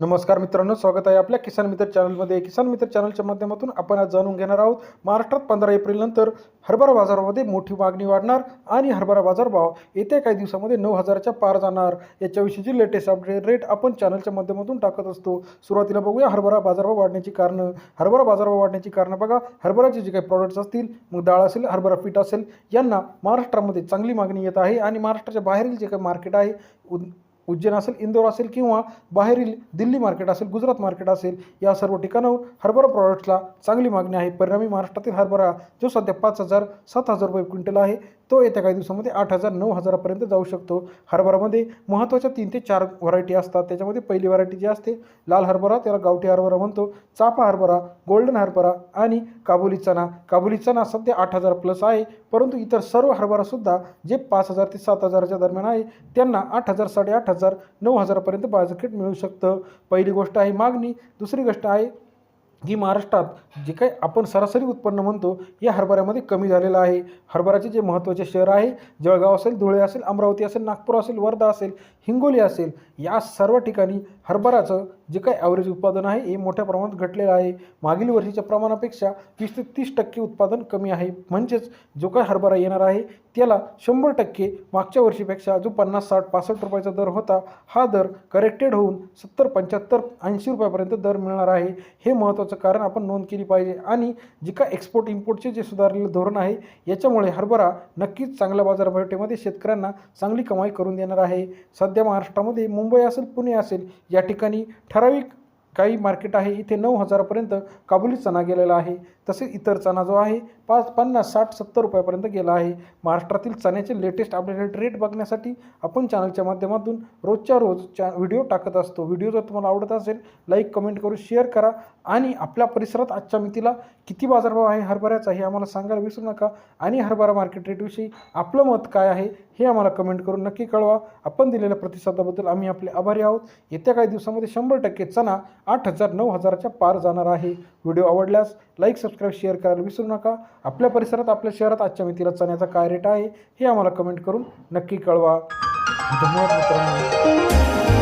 नमस्कार मित्रांनो स्वागत आहे आपल्या किसान मित्र चॅनलमध्ये. किसान मित्र चॅनलच्या माध्यमातून आपण आज जाणून घेणार आहोत महाराष्ट्रात पंधरा एप्रिलनंतर हरभरा बाजारामध्ये मोठी मागणी वाढणार आणि हरभरा बाजारभाव येत्या काही दिवसामध्ये नऊ हजाराच्या पार जाणार. याच्याविषयीची लेटेस्ट अपडेट रेट आपण चॅनलच्या माध्यमातून टाकत असतो सुरुवातीला बघूया हरभरा बाजारभाव वाढण्याची कारणं. हरभरा बाजारभाव वाढण्याची कारणं बघा. हरभराचे जे काही प्रॉडक्ट्स असतील मग डाळ असेल हरभरा पीठ असेल यांना महाराष्ट्रामध्ये चांगली मागणी येत आहे आणि महाराष्ट्राच्या बाहेरील जे काही मार्केट आहे उज्जैन असेल इंदोर असेल किंवा बाहेरील दिल्ली मार्केट असेल गुजरात मार्केट असेल या सर्व ठिकाणाहून हरभरा प्रॉडक्ट्सला चांगली मागणी आहे. परिणामी महाराष्ट्रातील हरभरा जो सध्या पाच हजार सात हजार रुपये क्विंटल आहे तो येत्या काही दिवसामध्ये आठ हजार नऊ हजारापर्यंत जाऊ शकतो. हरभरामध्ये महत्त्वाच्या तीन ते चार व्हरायटी असतात. त्याच्यामध्ये पहिली व्हरायटी जी असते लाल हरभरा त्याला गावठी हरभरा म्हणतो चापा हरभरा गोल्डन हरभरा आणि काबुली चना काबुली चना सध्या आठ हजार प्लस आहे परंतु इतर सर्व हरभरासुद्धा जे पाच हजार ते सात हजाराच्या दरम्यान आहे त्यांना आठ हजार साडेआठ हजार नऊ हजारापर्यंत बाजारपेठ मिळू शकतं. पहिली गोष्ट आहे मागणी. दुसरी गोष्ट आहे जी महाराष्ट्रात जे काही आपण सरासरी उत्पन्न म्हणतो या हरभऱ्यामध्ये कमी झालेलं आहे. हरभऱ्याचे जे महत्त्वाचे शहर आहे जळगाव असेल धुळे असेल अमरावती असेल नागपूर असेल वर्धा असेल हिंगोली असेल या सर्व ठिकाणी हरभराचं जे काही ॲव्हरेज उत्पादन आहे हे मोठ्या प्रमाणात घटलेलं आहे. मागील वर्षीच्या प्रमाणापेक्षा वीस ते तीस टक्के उत्पादन कमी आहे. म्हणजेच जो काही हरभरा येणार आहे त्याला शंभर टक्के मागच्या वर्षीपेक्षा जो पन्नास साठ पासष्ट रुपयाचा दर होता हा दर करेक्टेड होऊन सत्तर पंच्याहत्तर ऐंशी रुपयापर्यंत दर मिळणार आहे. हे महत्त्वाचं कारण आपण नोंद केली पाहिजे. आणि जे का एक्सपोर्ट इम्पोर्टचे जे सुधारलेलं धोरण आहे याच्यामुळे हरभरा नक्कीच चांगल्या बाजारपेठेमध्ये शेतकऱ्यांना चांगली कमाई करून देणार आहे. सध्या महाराष्ट्रामध्ये मुंबई असेल पुणे असेल या ठिकाणी ठराविक काही मार्केट आहे इथे नऊ हजारापर्यंत काबुली चणा गेलेला आहे. तसेच इतर चणा जो आहे पाच पन्नास साठ सत्तर रुपयापर्यंत गेला आहे. महाराष्ट्रातील चण्याचे लेटेस्ट अपडेटेड रेट बघण्यासाठी आपण चॅनलच्या माध्यमातून रोजच्या रोज चा व्हिडिओ टाकत असतो. व्हिडिओ जर तुम्हाला आवडत असेल लाईक कमेंट करून शेअर करा आणि आपल्या परिसरात आजच्या मितीला किती बाजारभाव आहे हरभऱ्याचा हे आम्हाला सांगायला विसरू नका. आणि हरभरा मार्केट रेटविषयी आपलं मत काय आहे हे आम्हाला कमेंट करून नक्की कळवा. आपण दिलेल्या प्रतिसादाबद्दल आम्ही आपले आभारी आहोत. येत्या काही दिवसामध्ये शंभर टक्के चणा आठ हजार नऊ हजाराच्या पार जाणार आहे. व्हिडिओ आवडल्यास लाईक सबस्क्राईब शेअर करायला विसरू नका. आपल्या परिसरात आपल्या शहरात आजच्या मितीला चण्याचा काय रेट आहे हे आम्हाला कमेंट करून नक्की कळवा. धन्यवाद मित्रांनो.